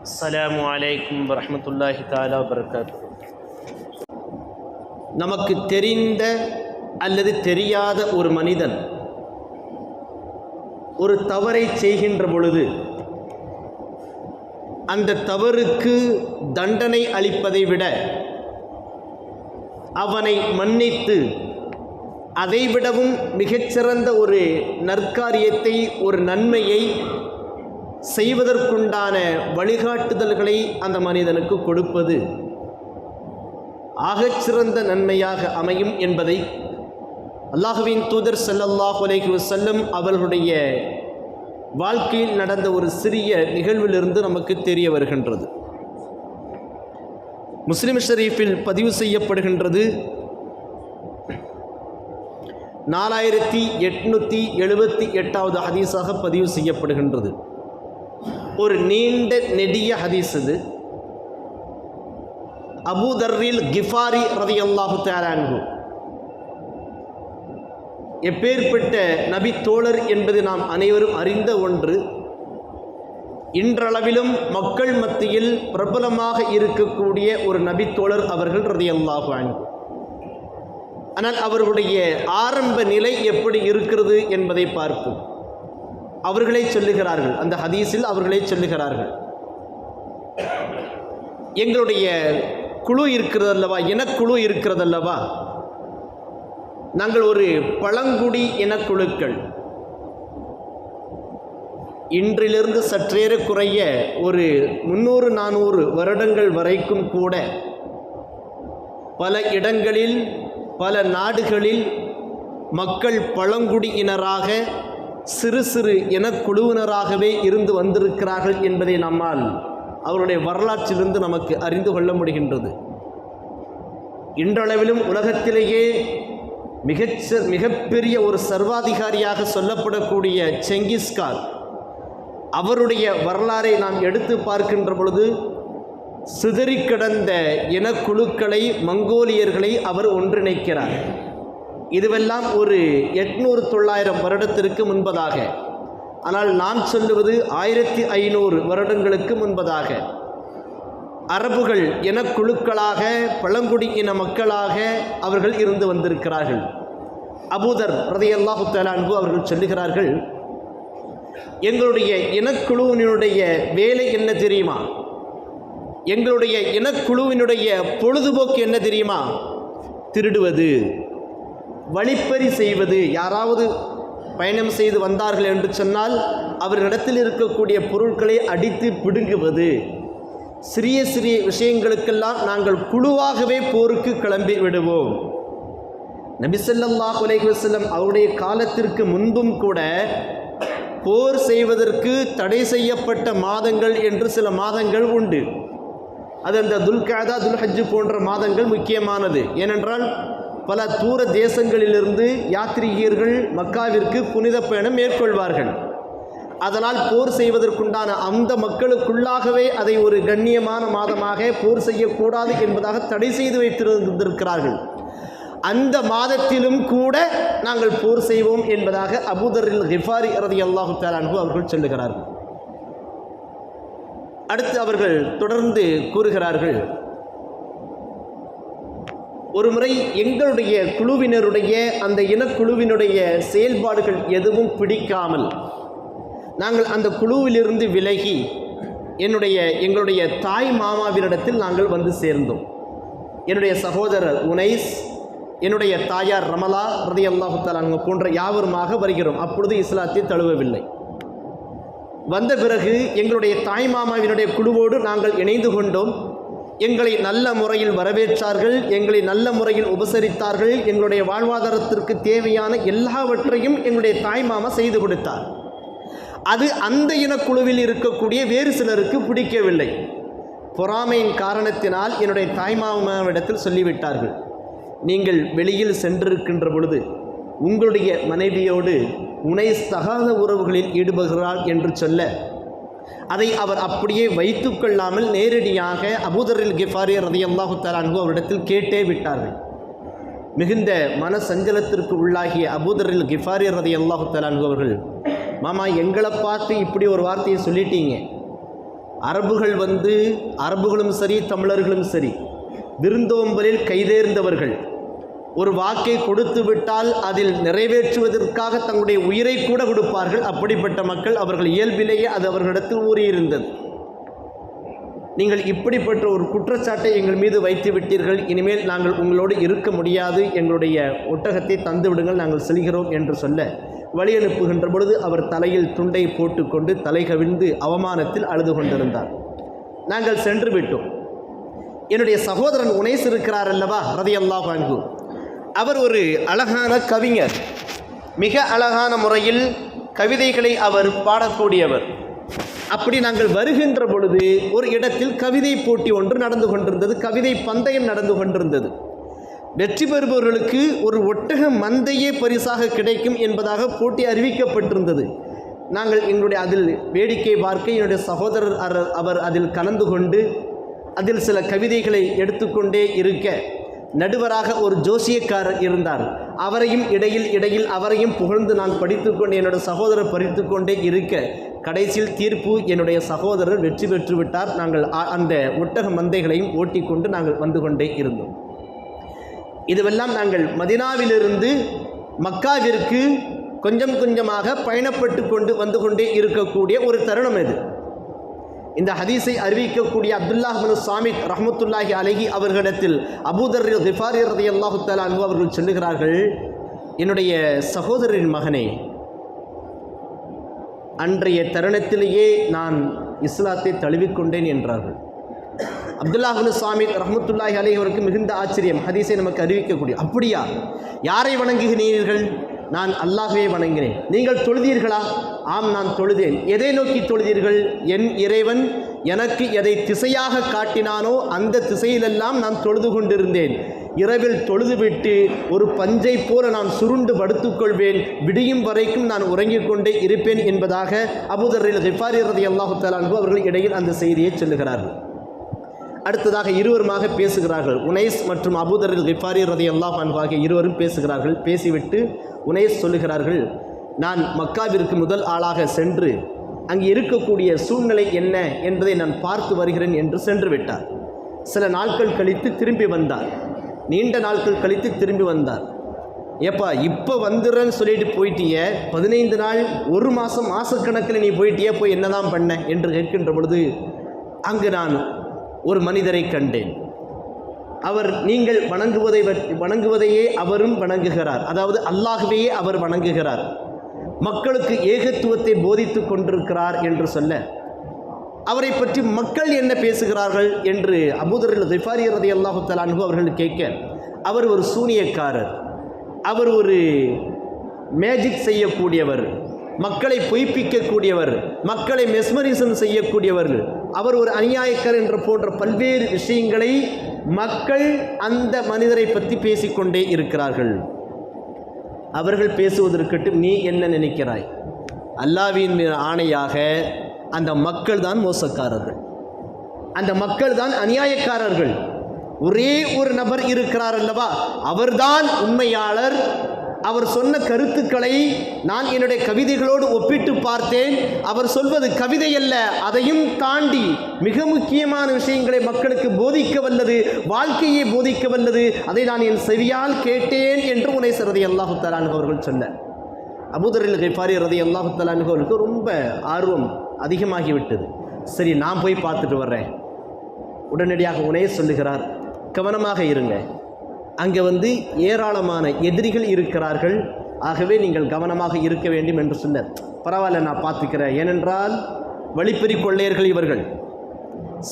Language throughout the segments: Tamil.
அஸ்லாம் வலைக்கம் வரமத்துல்லாஹி தாலா வபர்காத் நமக்கு தெரிந்த அல்லது தெரியாத ஒரு மனிதன் ஒரு தவறை செய்கின்ற பொழுது அந்த தவறுக்கு தண்டனை அளிப்பதை விட அவனை மன்னித்து அதைவிடவும் மிகச்சிறந்த ஒரு நற்காரியத்தை ஒரு நன்மையை செய்வதற்குண்டான வழிகாட்டுதல்களை அந்த மனிதனுக்கு கொடுப்பது ஆகச்சிறந்த நன்மையாக அமையும் என்பதை அல்லாஹுவின் தூதர் ஸல்லல்லாஹு அலைஹி செல்லும் அவர்களுடைய வாழ்க்கையில் நடந்த ஒரு சிறிய நிகழ்விலிருந்து நமக்கு தெரிய வருகின்றது. முஸ்லிம் ஷரீஃபில் பதிவு செய்யப்படுகின்றது நாலாயிரத்தி எட்நூற்றி எழுபத்தி எட்டாவது ஹதீஸாக பதிவு செய்யப்படுகின்றது. ஒரு நீண்ட நெடிய ஹதீஸ் இது. அபூதர்ரில் கிஃபாரி ரதி அல்லாஹு தேரான்கு எப்பேற்பட்ட நபி தோழர் என்பது நாம் அனைவரும் அறிந்த ஒன்று. இன்றளவிலும் மக்கள் மத்தியில் பிரபலமாக இருக்கக்கூடிய ஒரு நபித்தோழர் அவர்கள் ரதி அல்லாஹு அன்பு ஆனால் அவர்களுடைய ஆரம்ப நிலை எப்படி இருக்கிறது என்பதை பார்ப்போம். அவர்களே சொல்லுகிறார்கள். அந்த ஹதீஸில் அவர்களே சொல்லுகிறார்கள். எங்களுடைய குழு இருக்கிறதல்லவா? இனக்குழு இருக்கிறதல்லவா? நாங்கள் ஒரு பழங்குடி இனக்குழுக்கள் இன்றிலிருந்து சற்றேற குறைய ஒரு முந்நூறு நானூறு வருடங்கள் வரைக்கும் கூட பல இடங்களில் பல நாடுகளில் மக்கள் பழங்குடியினராக சிறு சிறு இனக்குழுவினராகவே இருந்து வந்திருக்கிறார்கள் என்பதை நம்மால் அவருடைய வரலாற்றிலிருந்து நமக்கு அறிந்து கொள்ள முடிகின்றது. இன்றளவிலும் உலகத்திலேயே மிகச்ச மிகப்பெரிய ஒரு சர்வாதிகாரியாக சொல்லப்படக்கூடிய செங்கிஸ்கான் அவருடைய வரலாறை நாம் எடுத்து பார்க்கின்ற பொழுது சிதறிக்கிடந்த இனக்குழுக்களை மங்கோலியர்களை அவர் ஒன்றிணைக்கிறார். இதுவெல்லாம் ஒரு எட்நூறு தொள்ளாயிரம் வருடத்திற்கு முன்பதாக. ஆனால் நான் சொல்லுவது ஆயிரத்தி ஐநூறு வருடங்களுக்கு முன்பதாக. அரபுகள் இனக்குழுக்களாக பழங்குடி இன மக்களாக அவர்கள் இருந்து வந்திருக்கிறார்கள். அபூதர் ரதையல்லாஹு அன்பு அவர்கள் சொல்லுகிறார்கள் எங்களுடைய இனக்குழுவினுடைய வேலை என்ன தெரியுமா? எங்களுடைய இனக்குழுவினுடைய பொழுதுபோக்கு என்ன தெரியுமா? திருடுவது. வழிப்பறி செய்வது யாராவது பயணம் செய்து வந்தார்கள் என்று சொன்னால் அவர்களிடத்தில் இருக்கக்கூடிய பொருட்களை அடித்து பிடுங்குவது. சிறிய சிறிய விஷயங்களுக்கெல்லாம் நாங்கள் குழுவாகவே போருக்கு கிளம்பி விடுவோம். நபிசல்லா அலைஹி அவருடைய காலத்திற்கு முன்பும் கூட போர் செய்வதற்கு தடை செய்யப்பட்ட மாதங்கள் என்று சில மாதங்கள் உண்டு. அது அந்த துல்காதா துல்ஹஜ் போன்ற மாதங்கள் முக்கியமானது. ஏனென்றால் பல தூர தேசங்களிலிருந்து யாத்ரீகர்கள் மக்காவிற்கு புனித பயணம் மேற்கொள்வார்கள். அதனால் போர் செய்வதற்குண்டான அந்த மக்களுக்குள்ளாகவே அதை ஒரு கண்ணியமான மாதமாக போர் செய்யக்கூடாது என்பதாக தடை செய்து வைத்திருந்திருக்கிறார்கள். அந்த மாதத்திலும் கூட நாங்கள் போர் செய்வோம் என்பதாக அபுதரில் ஹிஃபாரி ரதி அல்லாஹு தாலான்கு அவர்கள் சொல்லுகிறார்கள். அடுத்து அவர்கள் தொடர்ந்து கூறுகிறார்கள். ஒரு முறை எங்களுடைய குழுவினருடைய அந்த இனக்குழுவினுடைய செயல்பாடுகள் எதுவும் பிடிக்காமல் நாங்கள் அந்த குழுவிலிருந்து விலகி என்னுடைய எங்களுடைய தாய் மாமாவினிடத்தில் நாங்கள் வந்து சேர்ந்தோம். என்னுடைய சகோதரர் உனைஸ் என்னுடைய தாயார் ரமலா ரதி அல்லாஹுத்தாலாங்க போன்ற யாவருமாக வருகிறோம். அப்பொழுது இஸ்லாத்தை தழுவவில்லை. வந்த பிறகு எங்களுடைய தாய் மாமாவினுடைய குழுவோடு நாங்கள் இணைந்து கொண்டோம். எங்களை நல்ல முறையில் வரவேற்றார்கள் எங்களை நல்ல முறையில் உபசரித்தார்கள் எங்களுடைய வாழ்வாதாரத்திற்கு தேவையான எல்லாவற்றையும் எங்களுடைய தாய்மாமா செய்து கொடுத்தார். அது அந்த இனக்குழுவில் இருக்கக்கூடிய வேறு சிலருக்கு பிடிக்கவில்லை. பொறாமையின் காரணத்தினால் என்னுடைய தாய்மாமாவிடத்தில் சொல்லிவிட்டார்கள் நீங்கள் வெளியில் சென்றிருக்கின்ற பொழுது உங்களுடைய மனைவியோடு உனை சகாத உறவுகளில் ஈடுபடுகிறாள் என்று சொல்ல அதை அவர் அப்படியே வைத்து கொள்ளாமல் நேரடியாக அபூதரில் கிஃபாரி ரதி அல்லாஹு தலான்கு அவரிடத்தில் கேட்டே விட்டார்கள். மிகுந்த மன சஞ்சலத்திற்கு உள்ளாகிய அபூதரில் கிஃபாரி ரதி அல்லாஹு தலான்கு அவர்கள் மாமா எங்களை பார்த்து இப்படி ஒரு வார்த்தையை சொல்லிட்டீங்க. அரபுகள் வந்து அரபுகளும் சரி தமிழர்களும் சரி விருந்தோம்பலில் கைதேர்ந்தவர்கள் ஒரு வாக்கை கொடுத்து விட்டால் அதில் நிறைவேற்றுவதற்காக தங்களுடைய உயிரை கூட கொடுப்பார்கள். அப்படிப்பட்ட மக்கள் அவர்கள் இயல்பிலேயே அது அவர்களிடத்தில் ஊறியிருந்தது. நீங்கள் இப்படிப்பட்ட ஒரு குற்றச்சாட்டை எங்கள் மீது வைத்து விட்டீர்கள். இனிமேல் நாங்கள் உங்களோடு இருக்க முடியாது. எங்களுடைய ஒட்டகத்தை தந்து விடுங்கள். நாங்கள் செல்கிறோம் என்று சொல்ல வழி அனுப்புகின்ற பொழுது அவர் தலையில் துண்டை போட்டுக்கொண்டு தலை கவிழ்ந்து அவமானத்தில் அழுது கொண்டிருந்தார். நாங்கள் சென்று விட்டோம். என்னுடைய சகோதரன் உனைஸ் இருக்கிறார் அல்லவா? ரதி அல்லாஹ் வாங்கு அவர் ஒரு அழகான கவிஞர். மிக அழகான முறையில் கவிதைகளை அவர் பாடக்கூடியவர். அப்படி நாங்கள் வருகின்ற பொழுது ஒரு இடத்தில் கவிதை போட்டி ஒன்று நடந்து கொண்டிருந்தது. கவிதை பந்தயம் நடந்து கொண்டிருந்தது. வெற்றி பெறுபவர்களுக்கு ஒரு ஒட்டக மந்தையே பரிசாக கிடைக்கும் என்பதாக போட்டி அறிவிக்கப்பட்டிருந்தது. நாங்கள் எங்களுடைய அதில் வேடிக்கை பார்க்க என்னுடைய சகோதரர் அவர் அதில் கலந்து கொண்டு அதில் சில கவிதைகளை எடுத்துக்கொண்டே இருக்க நடுவராக ஒரு ஜோசியக்காரர் இருந்தார். அவரையும் இடையில் இடையில் அவரையும் புகழ்ந்து நான் படித்துக்கொண்டு என்னுடைய சகோதரர் படித்துக்கொண்டே இருக்க கடைசியில் தீர்ப்பு என்னுடைய சகோதரர் வெற்றி பெற்று விட்டார். நாங்கள் அ- அந்த ஒட்டக மந்தைகளையும் ஓட்டிக்கொண்டு நாங்கள் வந்து கொண்டே இருந்தோம். இதுவெல்லாம் நாங்கள் மதினாவிலிருந்து மக்காவிற்கு கொஞ்சம் கொஞ்சமாக பயணப்பட்டு கொண்டு வந்து கொண்டே இருக்கக்கூடிய ஒரு தருணம் இது. இந்த ஹதீஸை அறிவிக்கக்கூடிய அப்துல்லாஹ் பின் சாமித் ரஹமத்துல்லாஹி அலஹி அவர்களிடத்தில் அபூதர் கிஃபாரி ரதி அல்லாஹு தலா அன்பு அவர்கள் சொல்லுகிறார்கள் என்னுடைய சகோதரின் மகனே அன்றைய தருணத்திலேயே நான் இஸ்லாத்தை தழுவிக்கொண்டேன் என்றார்கள். அப்துல்லாஹின் சாமித் ரஹமத்துல்லாஹி அலைஹி அவருக்கு மிகுந்த ஆச்சரியம் ஹதீஸை நமக்கு அறிவிக்கக்கூடிய. அப்படியா? யாரை வணங்குகிறீர்கள்? நான் அல்லாஹ்வை வணங்கினேன் நீங்கள் தொழுதீர்களா? ஆம் நான் தொழுதேன். எதை நோக்கி தொழுதீர்கள்? என் இறைவன் எனக்கு எதை திசையாக காட்டினானோ அந்த திசையிலெல்லாம் நான் தொழுது கொண்டிருந்தேன். இரவில் தொழுதுவிட்டு ஒரு பஞ்சை போல நான் சுருண்டு படுத்துக்கொள்வேன் விடியும் வரைக்கும் நான் உறங்கிக் கொண்டே இருப்பேன் என்பதாக அபுதரில் ரிஃபாரி ரதி அல்லாஹு தலான்பு அவர்கள் இடையில் அந்த செய்தியை சொல்லுகிறார்கள். அடுத்ததாக இருவருமாக பேசுகிறார்கள். உனைஸ் மற்றும் அபுதரில் கிஃபாரி ரதி அல்லாஹ் ஆகிய இருவரும் பேசுகிறார்கள். பேசிவிட்டு உனைஸ் சொல்லுகிறார்கள் நான் மக்காவிற்கு முதல் ஆளாக சென்று அங்கு இருக்கக்கூடிய சூழ்நிலை என்ன என்பதை நான் பார்த்து வருகிறேன் என்று சென்று விட்டார் சில நாட்கள் கழித்து திரும்பி வந்தார். நீண்ட நாட்கள் கழித்து திரும்பி வந்தார். ஏப்பா இப்போ வந்துடுறேன்னு சொல்லிட்டு போயிட்டிய. பதினைந்து நாள் ஒரு மாதம் மாதக்கணக்கில் நீ போயிட்டியே போய் என்னதான் பண்ண? என்று கேட்கின்ற பொழுது அங்கு நான் ஒரு மனிதரை கண்டேன். அவர் நீங்கள் வணங்குவதை வணங்குவதையே அவரும் வணங்குகிறார். அதாவது அல்லாகவே அவர் வணங்குகிறார். மக்களுக்கு ஏகத்துவத்தை போதித்து கொண்டிருக்கிறார் என்று சொல்ல அவரை பற்றி மக்கள் என்ன பேசுகிறார்கள் என்று அபூதரில் திஃபாரி ரதி அல்லாஹு தலான்கு அவர்கள் கேட்க அவர் ஒரு சூனியக்காரர். அவர் ஒரு மேஜிக் செய்யக்கூடியவர். மக்களை பொய்ப்பிக்கக்கூடியவர். மக்களை மெஸ்மரிசம் செய்யக்கூடியவர் அவர் ஒரு அநியாயக்கர் என்ற போன்ற பல்வேறு விஷயங்களை மக்கள் அந்த மனிதரை பற்றி பேசிக்கொண்டே இருக்கிறார்கள். அவர்கள் பேசுவதற்கட்டும் நீ என்ன நினைக்கிறாய்? அல்லாவின் ஆணையாக அந்த மக்கள் தான் மோசக்காரர்கள். அந்த மக்கள் தான் அநியாயக்காரர்கள். ஒரே ஒரு நபர் இருக்கிறார் அல்லவா? அவர்தான் உண்மையாளர் அவர் சொன்ன கருத்துக்களை நான் என்னுடைய கவிதைகளோடு ஒப்பிட்டு பார்த்தேன். அவர் சொல்வது கவிதை அல்ல அதையும் தாண்டி மிக முக்கியமான விஷயங்களை மக்களுக்கு போதிக்க வல்லது வாழ்க்கையை போதிக்க வல்லது. அதை நான் என் செவியால் கேட்டேன் என்று உனை சரதி அல்லாஹு தலான் அவர்கள் சொன்னார். அபுதரில் கைஃபாரி ரதி அல்லாஹு தலான் அவர்களுக்கு ரொம்ப ஆர்வம் அதிகமாகிவிட்டது. சரி நான் போய் பார்த்துட்டு வர்றேன். உடனடியாக உனே சொல்லுகிறார் கவனமாக இருங்க. அங்கே வந்து ஏராளமான எதிரிகள் இருக்கிறார்கள். ஆகவே நீங்கள் கவனமாக இருக்க வேண்டும் என்று சொன்னார். பரவாயில்ல நான் பார்த்துக்கிறேன். ஏனென்றால் வழிப்பறி கொள்ளையர்கள் இவர்கள்.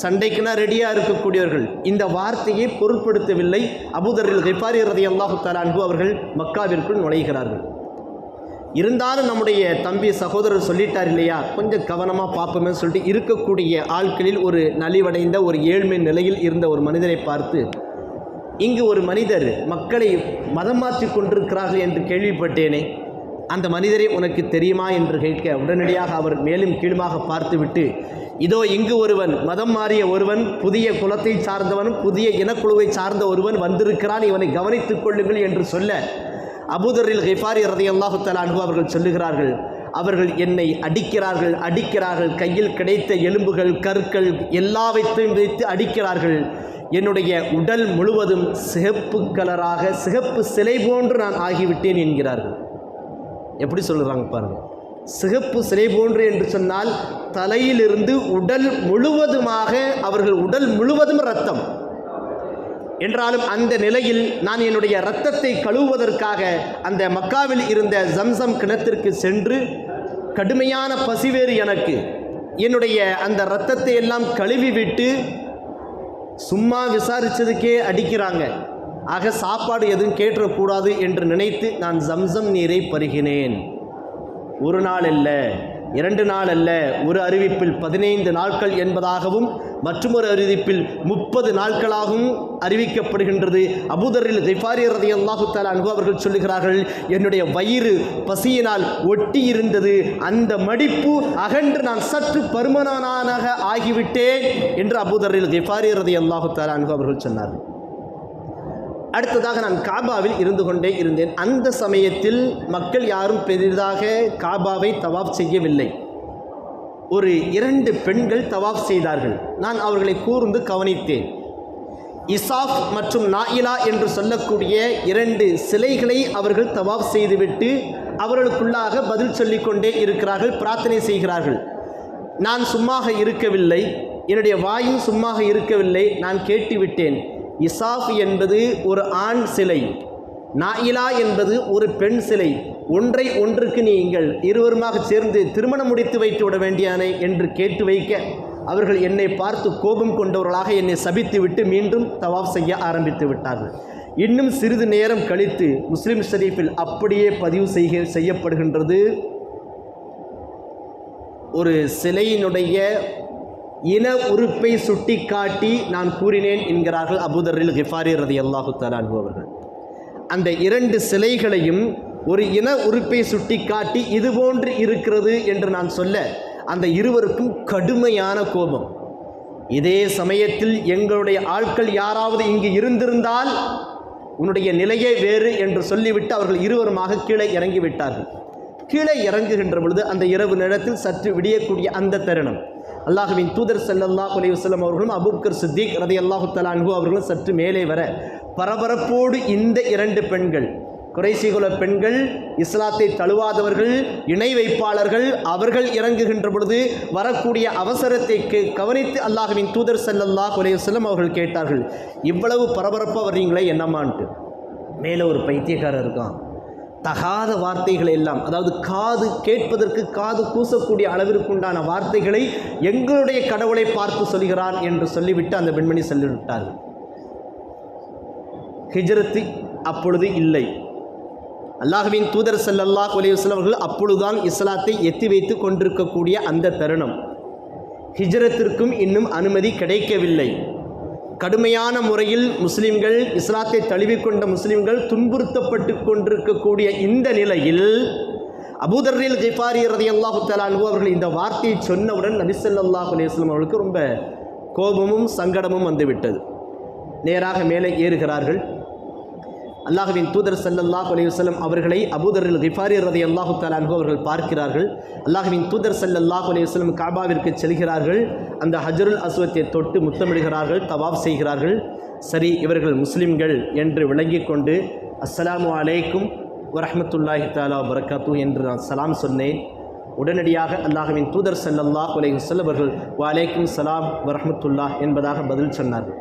சண்டைக்குனா ரெடியாக இருக்கக்கூடியவர்கள். இந்த வார்த்தையை பொருட்படுத்தவில்லை. அபுதரில் கைஃபாரி ரதி அல்லாஹு தலான்கு அவர்கள் மக்காவிற்குள் நுழைகிறார்கள். இருந்தாலும் நம்முடைய தம்பி சகோதரர் சொல்லிட்டார் இல்லையா? கொஞ்சம் கவனமாக பார்ப்போமே சொல்லிட்டு இருக்கக்கூடிய ஆட்களில் ஒரு நலிவடைந்த ஒரு ஏழ்மை நிலையில் இருந்த ஒரு மனிதரை பார்த்து இங்கு ஒரு மனிதர் மக்களை மதம் மாற்றிக் கொண்டிருக்கிறார்கள் என்று கேள்விப்பட்டேனே. அந்த மனிதரை உனக்கு தெரியுமா என்று கேட்க உடனடியாக அவர் மேலும் கீழுமாக பார்த்துவிட்டு இதோ இங்கு ஒருவன் மதம் மாறிய ஒருவன் புதிய குலத்தை சார்ந்தவன் புதிய இனக்குழுவை சார்ந்த ஒருவன் வந்திருக்கிறான். இவனை கவனித்துக் கொள்ளுங்கள் என்று சொல்ல அபுதரில் ஹிஃபாரி ரதி அல்லாஹு தலான்கு அவர்கள் சொல்லுகிறார்கள் அவர்கள் என்னை அடிக்கிறார்கள் அடிக்கிறார்கள். கையில் கிடைத்த எலும்புகள் கற்கள் எல்லாவற்றையும் வைத்து அடிக்கிறார்கள். என்னுடைய உடல் முழுவதும் சிகப்பு கலராக சிகப்பு சிலை போன்று நான் ஆகிவிட்டேன் என்கிறார்கள் எப்படி சொல்கிறாங்க பாருங்கள் சிகப்பு சிலை போன்று என்று சொன்னால் தலையிலிருந்து உடல் முழுவதுமாக அவர்கள் உடல் முழுவதும் ரத்தம் என்றாலும் அந்த நிலையில் நான் என்னுடைய இரத்தத்தை கழுவுவதற்காக அந்த மக்காவில் இருந்த ஜம்சம் கிணத்திற்கு சென்று கடுமையான பசிவேறு எனக்கு என்னுடைய அந்த இரத்தத்தை எல்லாம் கழுவி விட்டு சும்மா விசாரித்ததுக்கே அடிக்கிறாங்க. ஆக சாப்பாடு எதுவும் கேட்டுறக்கூடாது என்று நினைத்து நான் ஜம்சம் நீரை பருகினேன். ஒரு நாள் அல்ல இரண்டு நாள் அல்ல ஒரு அறிவிப்பில் பதினைந்து நாட்கள் என்பதாகவும் மற்றொரு அறிவிப்பில் முப்பது நாட்களாகவும் அறிவிக்கப்படுகின்றது. அபுதரில் திஃபாரி ரதி அல்லாஹு தாலா அன்பு அவர்கள் சொல்லுகிறார்கள் என்னுடைய வயிறு பசியினால் ஒட்டி இருந்தது அந்த மடிப்பு அகன்று நான் சற்று பருமனானாக ஆகிவிட்டேன் என்று அபுதரில் திஃபாரி ரதி அல்லாஹு தாலா அன்பு அவர்கள் சொன்னார்கள். அடுத்ததாக நான் காபாவில் இருந்து கொண்டே இருந்தேன். அந்த சமயத்தில் மக்கள் யாரும் பெரிதாக காபாவை தவாப் செய்யவில்லை. ஒரு இரண்டு பெண்கள் தவாப் செய்தார்கள். நான் அவர்களை கூர்ந்து கவனித்தேன். இசாஃப் மற்றும் நாயிலா என்று சொல்லக்கூடிய இரண்டு சிலைகளை அவர்கள் தவாப் செய்துவிட்டு அவர்களுக்குள்ளாக பதில் சொல்லிக்கொண்டே இருக்கிறார்கள் பிரார்த்தனை செய்கிறார்கள். நான் சும்மாக இருக்கவில்லை. என்னுடைய வாயும் சும்மாக இருக்கவில்லை. நான் கேட்டுவிட்டேன். இசாஃப் என்பது ஒரு ஆண் சிலை. நாயிலா என்பது ஒரு பெண் சிலை. ஒன்றை ஒன்றுக்கு நீங்கள் இருவருமாக சேர்ந்து திருமணம் முடித்து வைத்து விட வேண்டியானே என்று கேட்டு வைக்க. அவர்கள் என்னை பார்த்து கோபம் கொண்டவர்களாக என்னை சபித்து விட்டு மீண்டும் தவாப் செய்ய ஆரம்பித்து விட்டார்கள். இன்னும் சிறிது நேரம் கழித்து முஸ்லிம் ஷரீஃபில் அப்படியே பதிவு செய்க செய்யப்படுகின்றது. ஒரு சிலையினுடைய இன உறுப்பை சுட்டிக்காட்டி நான் கூறினேன் என்கிறார்கள் அபுதரில் ஹிஃபாரி ரதி அல்லாஹு தலான்ஹு அவர்கள். அந்த இரண்டு சிலைகளையும் ஒரு இன உறுப்பை சுட்டிக்காட்டி இது போன்று இருக்கிறது என்று நான் சொல்ல அந்த இருவருக்கும் கடுமையான கோபம். இதே சமயத்தில் எங்களுடைய ஆட்கள் யாராவது இங்கு இருந்திருந்தால் உன்னுடைய நிலையே வேறு என்று சொல்லிவிட்டு அவர்கள் இருவருமாக கீழே இறங்கிவிட்டார்கள். கீழே இறங்குகின்ற பொழுது அந்த இரவு நேரத்தில் சற்று விடியக்கூடிய அந்த தருணம். அல்லாஹுவின் தூதர் செல்லல்லா அலைஹி அவர்களும் அபூபக்கர் சித்திக் ரதி அல்லாஹு தலான்ஹு அவர்களும் சற்று மேலே வர பரபரப்போடு இந்த இரண்டு பெண்கள் குறைசிகுல பெண்கள் இஸ்லாத்தை தழுவாதவர்கள் இணை வைப்பாளர்கள் அவர்கள் இறங்குகின்ற பொழுது வரக்கூடிய அவசரத்தை கவனித்து அல்லாஹுவின் தூதர் செல்லல்லா குலேசல்லம் அவர்கள் கேட்டார்கள். இவ்வளவு பரபரப்பாக வர்றீங்களே என்னம்மான்ட்டு. மேலே ஒரு பைத்தியக்காரர் இருக்கான். தகாத வார்த்தைகளை எல்லாம் அதாவது காது கேட்பதற்கு காது கூசக்கூடிய அளவிற்குண்டான வார்த்தைகளை எங்களுடைய கடவுளை பார்த்து சொல்கிறான் என்று சொல்லிவிட்டு அந்த பெண்மணி சொல்லிவிட்டார்கள். ஹிஜ்ரத்து அப்பொழுது இல்லை. அல்லாஹ்வின் தூதர் ஸல்லல்லாஹு அலைஹி அவர்கள் அப்பொழுதுதான் இஸ்லாத்தை எத்தி வைத்து கொண்டிருக்கக்கூடிய அந்த தருணம். ஹிஜ்ரத்திற்கும் இன்னும் அனுமதி கிடைக்கவில்லை. கடுமையான முறையில் முஸ்லிம்கள் இஸ்லாத்தை தழுவிக்கொண்ட முஸ்லிம்கள் துன்புறுத்தப்பட்டு கொண்டிருக்கக்கூடிய இந்த நிலையில் அபூதர்ரில் கிஃபாரி ரதியல்லாஹு தலான்ஹு அவர்கள் இந்த வார்த்தையை சொன்னவுடன் நபிசல்லாஹ் அலையம் அவர்களுக்கு ரொம்ப கோபமும் சங்கடமும் வந்துவிட்டது. நேராக மேலே ஏறுகிறார்கள். அல்லாஹ்வின் தூதர் ஸல்லல்லாஹு அலைஹி அவர்களை அபூதரில் ரிஃபாரியர் ரதை அல்லாஹு தாலான்கு அவர்கள் பார்க்கிறார்கள். அல்லாஹ்வின் தூதர் ஸல்லல்லாஹு அலைஹி வஸல்லம் காபாவிற்கு செல்கிறார்கள். அந்த ஹஜருல் அஸ்வத்தை தொட்டு முத்தமிடுகிறார்கள் தவாப் செய்கிறார்கள். சரி இவர்கள் முஸ்லிம்கள் என்று விளங்கிக் கொண்டு அஸ்ஸலாமு அலைக்கும் வரஹ்மத்துல்லாஹி தாலா வரகாத்து என்று நான் சலாம் சொன்னேன். உடனடியாக அல்லாஹுவின் தூதர் செல்லல்லாஹ் உலகம் செல்லவர்கள் அவர்கள் சலாம் வரஹமத்துல்லாஹ் என்பதாக பதில் சொன்னார்கள்.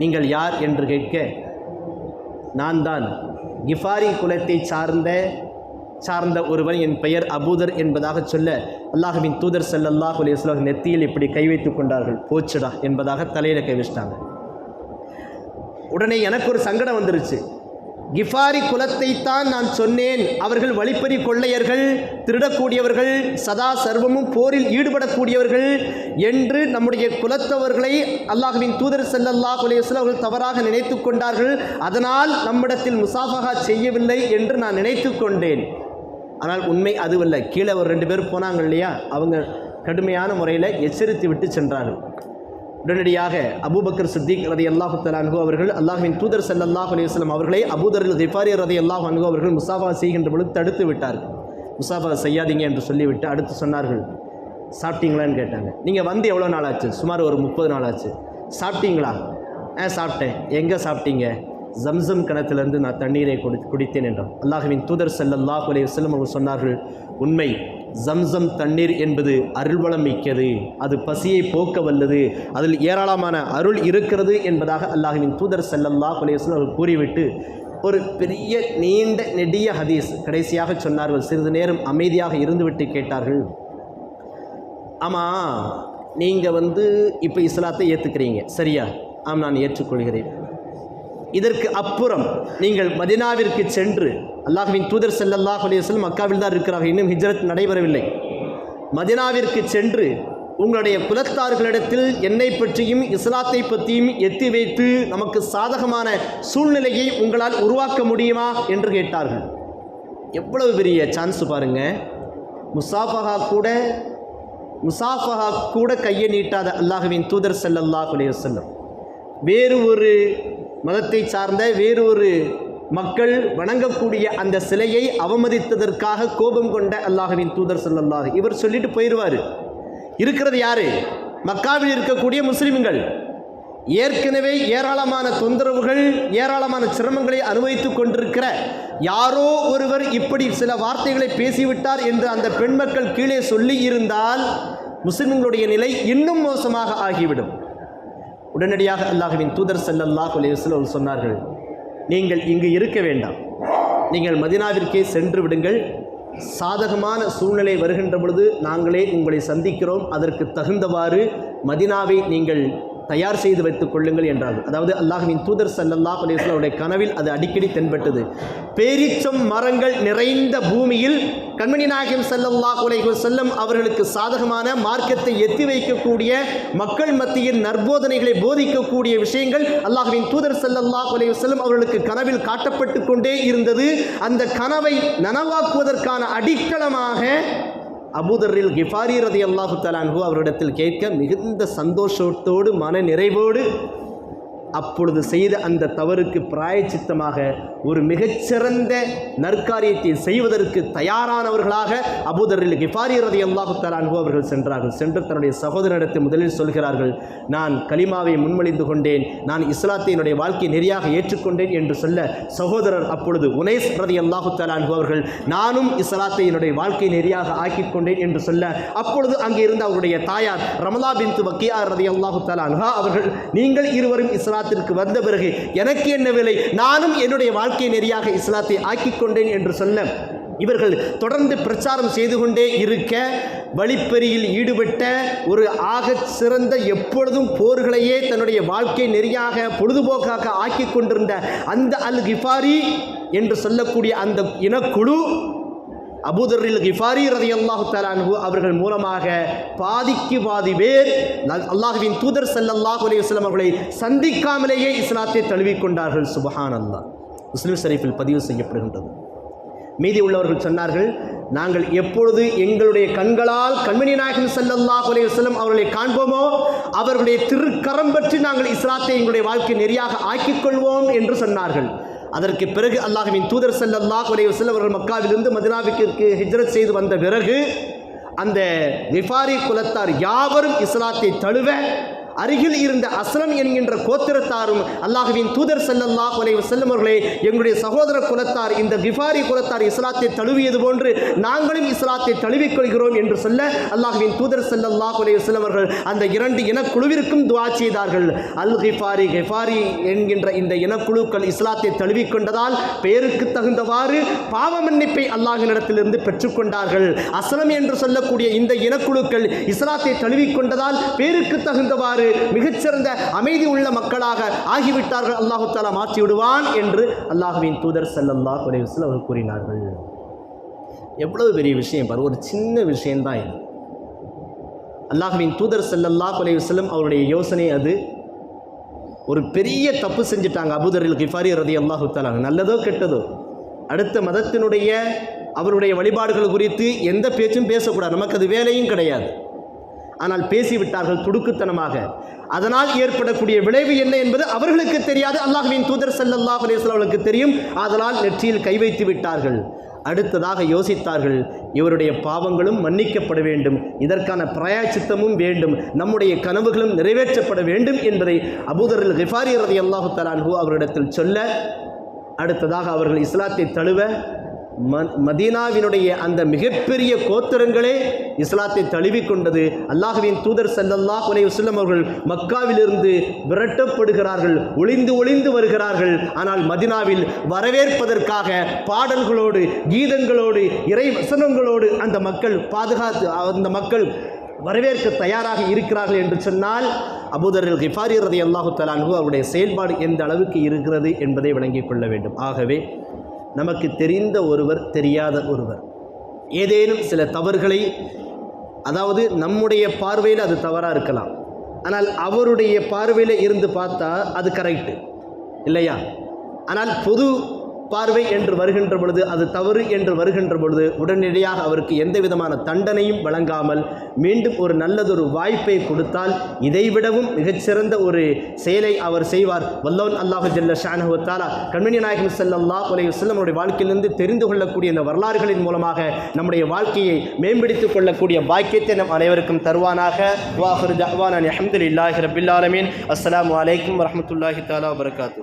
நீங்கள் யார் என்று கேட்க நான் தான் கிஃபாரி குலத்தை சார்ந்த சார்ந்த ஒருவன் என் பெயர் அபூதர் என்பதாக சொல்ல அல்லாஹுவின் தூதர் ஸல்லல்லாஹு அலைஹி நெத்தியில் இப்படி கை வைத்துக் கொண்டார்கள். போச்சுடா என்பதாக தலையில கை வச்சிட்டாங்க. உடனே எனக்கு ஒரு சங்கடம் வந்துருச்சு. கிஃபாரி குலத்தைத்தான் நான் சொன்னேன். அவர்கள் வழிப்பறி கொள்ளையர்கள் திருடக்கூடியவர்கள் சதா சர்வமும் போரில் ஈடுபடக்கூடியவர்கள் என்று நம்முடைய குலத்தவர்களை அல்லாஹ்வின் தூதர் செல்லல்லா அலைஹி அவர்கள் தவறாக நினைத்து கொண்டார்கள். அதனால் நம்மிடத்தில் முசாஃபகா செய்யவில்லை என்று நான் நினைத்து கொண்டேன். ஆனால் உண்மை அதுவல்ல. கீழே ஒரு ரெண்டு பேர் போனாங்க இல்லையா? அவங்க கடுமையான முறையில் எச்சரித்து விட்டு சென்றார்கள். உடனடியாக அபூபக்கர் சித்திக் ரதி அல்லாஹு தலான்ஹு அவர்கள் அல்லாஹின் தூதர் சல்லாஹ் அலைஹி வஸல்லம் அவர்களை அபூதரில் திஃபாரி ரதி அல்லாஹ் அன்கோ அவர்கள் முசாஃபா செய்கின்ற பொழுது தடுத்து விட்டார்கள். முசாஃபா செய்யாதீங்க என்று சொல்லிவிட்டு அடுத்து சொன்னார்கள். சாப்பிட்டீங்களான்னு கேட்டாங்க. நீங்கள் வந்து எவ்வளோ நாள் ஆச்சு சுமார் ஒரு முப்பது நாள் ஆச்சு சாப்பிட்டீங்களா? ஆ சாப்பிட்டேன். எங்கே சாப்பிட்டீங்க? ஜம்சம் கணத்திலிருந்து நான் தண்ணீரை குடி குடித்தேன் என்றார் அல்லாஹுவின் தூதர் செல்லல்லாஹ் அலைஹி வஸல்லம் அவர்கள் சொன்னார்கள் உண்மை ஜம்சம் தண்ணீர் என்பது அருள்வளம் மிக்கது. அது பசியை போக்க வல்லது. அதில் ஏராளமான அருள் இருக்கிறது என்பதாக அல்லாஹுவின் தூதர் செல்லல்லா குலேசன் அவர் கூறிவிட்டு ஒரு பெரிய நீண்ட நெடிய ஹதீஸ் கடைசியாக சொன்னார்கள். சிறிது நேரம் அமைதியாக இருந்துவிட்டு கேட்டார்கள். ஆமாம் நீங்கள் வந்து இப்போ இஸ்லாத்தை ஏற்றுக்கிறீங்க சரியா? ஆம் நான் ஏற்றுக்கொள்கிறேன். இதற்கு அப்புறம் நீங்கள் மதினாவிற்கு சென்று அல்லாஹ்வின் தூதர் செல்லல்லாஹ் அலையம் மக்காவில் தான் இருக்கிறார்கள். இன்னும் ஹிஜ்ரத் நடைபெறவில்லை. மதினாவிற்கு சென்று உங்களுடைய குலத்தார்களிடத்தில் என்னை பற்றியும் இஸ்லாத்தை பற்றியும் எத்தி வைத்து நமக்கு சாதகமான சூழ்நிலையை உங்களால் உருவாக்க முடியுமா என்று கேட்டார்கள். எவ்வளவு பெரிய சான்ஸ் பாருங்க. முசாஃபஹா கூட முசாஃபஹா கூட கையை நீட்டாத அல்லாஹுவின் தூதர் செல்லல்லாஹ் அலையம் வேறு ஒரு மதத்தை சார்ந்த வேறு ஒரு மக்கள் வணங்கக்கூடிய அந்த சிலையை அவமதித்ததற்காக கோபம் கொண்ட அல்லாஹுவின் தூதர் சொல்லல்லாஹ் இவர் சொல்லிட்டு போயிடுவார் இருக்கிறது யாரு? மக்காவில் இருக்கக்கூடிய முஸ்லிம்கள். ஏற்கனவே ஏராளமான தொந்தரவுகள் ஏராளமான சிரமங்களை அனுபவித்துக் கொண்டிருக்கிற யாரோ ஒருவர் இப்படி சில வார்த்தைகளை பேசிவிட்டார் என்று அந்த பெண் மக்கள் கீழே சொல்லி இருந்தால் முஸ்லிம்களுடைய நிலை இன்னும் மோசமாக ஆகிவிடும். உடனடியாக அல்லாஹுவின் தூதர் ஸல்லல்லாஹு அலைஹி வஸல்லம் சொன்னார்கள் நீங்கள் இங்கு இருக்க வேண்டாம். நீங்கள் மதினாவிற்கே சென்று விடுங்கள். சாதகமான சூழ்நிலை வருகின்ற பொழுது நாங்களே உங்களை சந்திக்கிறோம். அதற்கு தகுந்தவாறு மதினாவை நீங்கள் தயார் செய்து வைத்துக் கொள்ளுங்கள் என்றார்கள். அதாவது அல்லாஹ்வின் தூதர் ஸல்லல்லாஹு அலைஹி அவருடைய கனவில் அது அடிக்கடி தென்பட்டது. பேரிச்சம் மரங்கள் நிறைந்த பூமியில் கண்மணி நாயகம் ஸல்லல்லாஹு அலைஹி செல்லும் அவர்களுக்கு சாதகமான மார்க்கத்தை எத்தி வைக்கக்கூடிய மக்கள் மத்தியில் நற்போதனைகளை போதிக்கக்கூடிய விஷயங்கள் அல்லாஹ்வின் தூதர் ஸல்லல்லாஹு அலைஹி செல்லும் அவர்களுக்கு கனவில் காட்டப்பட்டு கொண்டே இருந்தது. அந்த கனவை நனவாக்குவதற்கான அடித்தளமாக அபூதரில் கிஃபாரி ரதி அல்லாஹு தலான்ஹூ அவரிடத்தில் கேட்க மிகுந்த சந்தோஷத்தோடு மன நிறைவோடு அப்பொழுது செய்த அந்த தவறுக்கு பிராயச்சித்தமாக ஒரு மிகச்சிறந்த நற்காரியத்தை செய்வதற்கு தயாரானவர்களாக அபூதரில் கிஃபாரி ரதி அல்லாஹு தலான்ஹு அவர்கள் சென்றார்கள். சென்று தன்னுடைய சகோதரனிடத்தை முதலில் சொல்கிறார்கள் நான் கலிமாவை முன்மொழிந்து கொண்டேன் நான் இஸ்லாத்தை என்னுடைய வாழ்க்கை நெறியாக ஏற்றுக்கொண்டேன் என்று சொல்ல சகோதரர் அப்பொழுது உனேஸ் ரதி அல்லாஹு தலான்ஹு அவர்கள் நானும் இஸ்லாத்தை வாழ்க்கை நெறியாக ஆக்கிக் கொண்டேன் என்று சொல்ல அப்பொழுது அங்கே இருந்த அவருடைய தாயார் ரமலா பின் வக்கியா ரதி அல்லாஹு அன்ஹா அவர்கள் நீங்கள் இருவரும் இஸ்லா இஸ்லாத்திற்கு வந்த பிறகு எனக்கு என்ன விலை? நானும் என்னுடைய வாழ்க்கை நெறியாக இஸ்லாத்தை ஆக்கிக் கொண்டேன் என்று சொல்ல இவர்கள் தொடர்ந்து பிரச்சாரம் செய்து கொண்டே இருக்க வழிப்பெறியில் ஈடுபட்ட ஒரு ஆக சிறந்த எப்பொழுதும் போர்களையே தன்னுடைய வாழ்க்கை நெறியாக பொழுதுபோக்காக ஆக்கிக் கொண்டிருந்த அந்த அல் கிஃபாரி என்று சொல்லக்கூடிய அந்த இனக்குழு அபுதர்ரில் கிஃபாரி ரதி அல்லாஹு தலான்ஹு அவர்கள் மூலமாக பாதிக்கு பாதி பேர் நல்- அல்லாஹுவின் தூதர் ஸல்லல்லாஹு அலைஹி வஸல்லம் அவர்களை சந்திக்காமலேயே இஸ்லாத்தை தழுவிக்கொண்டார்கள். சுபஹான் அல்லா முஸ்லிம் ஷரீஃபில் பதிவு செய்யப்படுகின்றது. மீதி உள்ளவர்கள் சொன்னார்கள் நாங்கள் எப்பொழுது எங்களுடைய கண்களால் கண்மணி நாயகன் செல்லல்லாஹ் அலைஹி வஸல்லம் அவர்களை காண்போமோ அவர்களுடைய திருக்கரம் பற்றி நாங்கள் இஸ்லாத்தை எங்களுடைய வாழ்க்கை நெறியாக ஆக்கிக் கொள்வோம் என்று சொன்னார்கள். அதற்கு பிறகு அல்லாஹுவின் தூதர் ஸல்லல்லாஹு உடைய செல்லவர்கள் மக்காவிலிருந்து மதினாவிற்கு ஹிஜ்ரத் செய்து வந்த பிறகு அந்த நிஃபாரி குலத்தார் யாவரும் இஸ்லாத்தை தழுவ அருகில் இருந்த அஸ்லம் என்கின்ற கோத்திரத்தாரும் அல்லாஹுவின் தூதர் செல்லல்லா அலைஹி வஸல்லம் எங்களுடைய சகோதர குலத்தார் இந்த கிஃபாரி குலத்தார் இஸ்லாத்தை தழுவியது போன்று நாங்களும் இஸ்லாத்தை தழுவிக் கொள்கிறோம் என்று சொல்ல அல்லாஹுவின் தூதர் செல்லல்லா அலைஹி வஸல்லம் அந்த இரண்டு இனக்குழுவிற்கும் துவா செய்தார்கள். அல் கிஃபாரி கிஃபாரி என்கின்ற இந்த இனக்குழுக்கள் இஸ்லாத்தை தழுவிக்கொண்டதால் பெயருக்கு தகுந்தவாறு பாவ மன்னிப்பை அல்லாஹினிடத்திலிருந்து பெற்றுக்கொண்டார்கள். அஸ்லம் என்று சொல்லக்கூடிய இந்த இனக்குழுக்கள் இஸ்லாத்தை தழுவிக்கொண்டதால் பேருக்கு தகுந்தவாறு மிகச்சிறந்த அமைதி உள்ள மக்களாக ஆகிவிட்டார்கள். அல்லாஹு தாலா மாற்றி விடுவான் என்று அல்லாஹுவின் தூதர் ஸல்லல்லாஹு அலைஹி அவர் அவர்கள் கூறினார்கள். எவ்வளவு பெரிய விஷயம் பாரு ஒரு சின்ன விஷயம்தான் இது. அல்லாஹுவின் தூதர் செல்லல்லா அலைஹி செல்லும் அவருடைய யோசனை அது. ஒரு பெரிய தப்பு செஞ்சிட்டாங்க அபுதரில் கிஃபாரி ரதி அல்லாஹு தலா நல்லதோ கெட்டதோ. அடுத்த மதத்தினுடைய அவருடைய வழிபாடுகள் குறித்து எந்த பேச்சும் பேசக்கூடாது. நமக்கு அது வேலையும் கிடையாது. ஆனால் பேசிவிட்டார்கள் துடுக்குத்தனமாக. அதனால் ஏற்படக்கூடிய விளைவு என்ன என்பது அவர்களுக்கு தெரியாது. அல்லாஹுவின் தூதர் செல்லல்லாஹ் அலைஹி அவர்களுக்கு தெரியும். அதனால் நெற்றியில் கை வைத்து விட்டார்கள். அடுத்ததாக யோசித்தார்கள் இவருடைய பாவங்களும் மன்னிக்கப்பட வேண்டும். இதற்கான பிரயாச்சித்தமும் வேண்டும். நம்முடைய கனவுகளும் நிறைவேற்றப்பட வேண்டும் என்பதை அபூதரில் ரிஃபாரி ரதி அல்லாஹு தலான்ஹூ அவரிடத்தில் சொல்ல அடுத்ததாக அவர்கள் இஸ்லாத்தை தழுவ மதீனாவினுடைய அந்த மிகப்பெரிய கோத்திரங்களே இஸ்லாத்தை தழுவிக்கொண்டது. அல்லாஹுவின் தூதர் ஸல்லல்லாஹு குலை வசல்லம் அவர்கள் மக்காவிலிருந்து விரட்டப்படுகிறார்கள் ஒளிந்து ஒளிந்து வருகிறார்கள். ஆனால் மதீனாவில் வரவேற்பதற்காக பாடல்களோடு கீதங்களோடு இறை வசனங்களோடு அந்த மக்கள் பாதுகாத்து அந்த மக்கள் வரவேற்க தயாராக இருக்கிறார்கள் என்று சொன்னால் அபுதரில் கிஃபாரி ரதி அல்லாஹு தலான்ஹு அவருடைய செயல்பாடு எந்த அளவுக்கு இருக்கிறது என்பதை விளங்கிக் கொள்ள வேண்டும். ஆகவே நமக்கு தெரிந்த ஒருவர் தெரியாத ஒருவர். ஏதேனும் சில தவறுகளை அதாவது நம்முடைய பார்வையில் அது தவறாக இருக்கலாம். ஆனால் அவருடைய பார்வையில் இருந்து பார்த்தா அது கரெக்டு இல்லையா? ஆனால் பொது பார்வை என்று வருகின்ற பொழுது அது தவறு என்று வருகின்ற பொழுது உடனடியாக அவருக்கு எந்த விதமான தண்டனையும் வழங்காமல் மீண்டும் ஒரு நல்லதொரு வாய்ப்பை கொடுத்தால் இதைவிடவும் மிகச்சிறந்த ஒரு செயலை அவர் செய்வார். வல்லோன் அல்லாஹு ஜல்ல ஷானஹுத்தாலா கண்மணி நாயகன் செல்லல்லா உலக செல்லமுடைய வாழ்க்கையிலிருந்து தெரிந்து கொள்ளக்கூடிய இந்த வரலாறுகளின் மூலமாக நம்முடைய வாழ்க்கையை மேம்படுத்திக் கொள்ளக்கூடிய பாக்கியத்தை நம் அனைவருக்கும் தருவானாக. வாஹர் ஜஹ்வான் அஹமதுல்லாஹி ரபில் ஆலமீன். அஸ்ஸலாமு அலைக்கும் வரஹ்மத்துல்லாஹி தாலா வரகாத்து